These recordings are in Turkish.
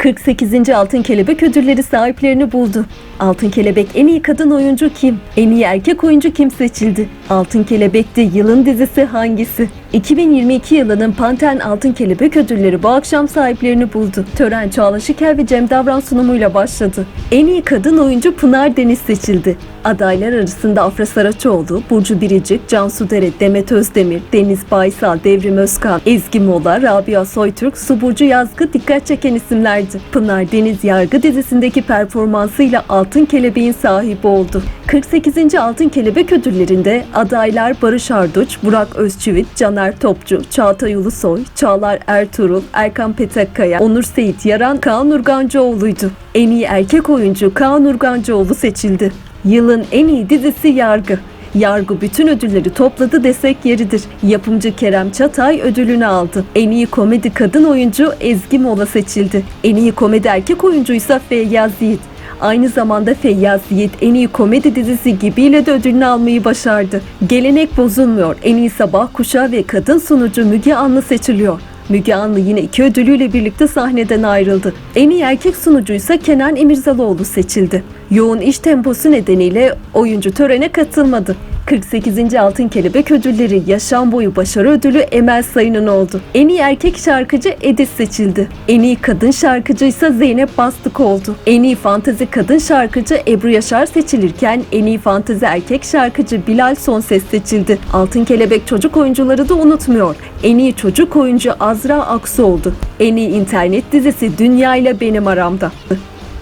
48. Altın Kelebek ödülleri sahiplerini buldu. Altın Kelebek en iyi kadın oyuncu kim? En iyi erkek oyuncu kim seçildi? Altın Kelebek'te yılın dizisi hangisi? 2022 yılının Panten Altın Kelebek ödülleri bu akşam sahiplerini buldu. Tören Çağla Şikel ve Cem Davran sunumuyla başladı. En iyi kadın oyuncu Pınar Deniz seçildi. Adaylar arasında Afra Saraçoğlu, Burcu Biricik, Cansu Dere, Demet Özdemir, Deniz Baysal, Devrim Özkan, Ezgi Mola, Rabia Soytürk, Suburcu Yazgı dikkat çeken isimlerdi. Pınar Deniz Yargı dizisindeki performansıyla Altın Kelebeğin sahibi oldu. 48. Altın Kelebek ödüllerinde adaylar Barış Arduç, Burak Özçivit, Caner Topçu, Çağatay Ulusoy, Çağlar Ertuğrul, Erkan Petekkaya, Onur Seyit Yaran, Kaan Urgancıoğlu'ydu. En iyi erkek oyuncu Kaan Urgancıoğlu seçildi. Yılın en iyi dizisi Yargı. Yargı bütün ödülleri topladı desek yeridir. Yapımcı Kerem Çatay ödülünü aldı. En iyi komedi kadın oyuncu Ezgi Mola seçildi. En iyi komedi erkek oyuncu ise Feyyaz Yiğit. Aynı zamanda Feyyaz Yiğit en iyi komedi dizisi gibiyle de ödülünü almayı başardı. Gelenek bozulmuyor. En iyi sabah kuşağı ve kadın sunucu Müge Anlı seçiliyor. Müge Anlı yine iki ödülüyle birlikte sahneden ayrıldı. En iyi erkek sunucuysa Kenan Emirzalıoğlu seçildi. Yoğun iş temposu nedeniyle oyuncu törene katılmadı. 48. Altın Kelebek ödülleri yaşam boyu başarı ödülü Emel Sayın'ın oldu. En iyi erkek şarkıcı Edis seçildi. En iyi kadın şarkıcı ise Zeynep Bastık oldu. En iyi fantezi kadın şarkıcı Ebru Yaşar seçilirken en iyi fantezi erkek şarkıcı Bilal Sonses seçildi. Altın Kelebek çocuk oyuncuları da unutmuyor. En iyi çocuk oyuncu Azra Aksu oldu. En iyi internet dizisi Dünya ile Benim Aramda.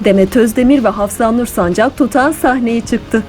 Demet Özdemir ve Hafsa Nur Sancak tutan sahneye çıktı.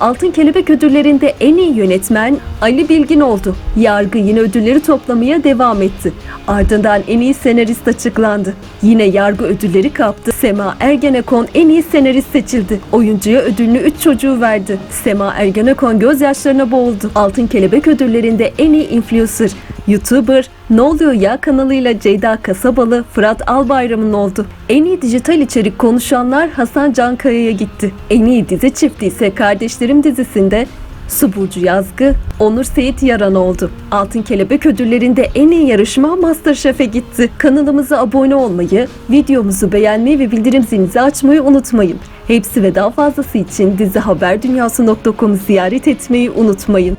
Altın Kelebek ödüllerinde en iyi yönetmen Ali Bilgin oldu. Yargı yine ödülleri toplamaya devam etti. Ardından en iyi senarist açıklandı. Yine yargı ödülleri kaptı. Sema Ergenekon en iyi senarist seçildi. Oyuncuya ödülünü 3 çocuğu verdi. Sema Ergenekon gözyaşlarına boğuldu. Altın Kelebek ödüllerinde en iyi influencer, YouTuber, Ne Oluyor Ya kanalıyla Ceyda Kasabalı, Fırat Albayram'ın oldu. En iyi dijital içerik konuşanlar Hasan Cankaya'ya gitti. En iyi dizi çifti ise Kardeşlerim dizisinde Suburcu Yazgı, Onur Seyit Yaran oldu. Altın Kelebek ödüllerinde en iyi yarışma Masterchef'e gitti. Kanalımıza abone olmayı, videomuzu beğenmeyi ve bildirim zilinizi açmayı unutmayın. Hepsi ve daha fazlası için dizihaberdunyası.com'u ziyaret etmeyi unutmayın.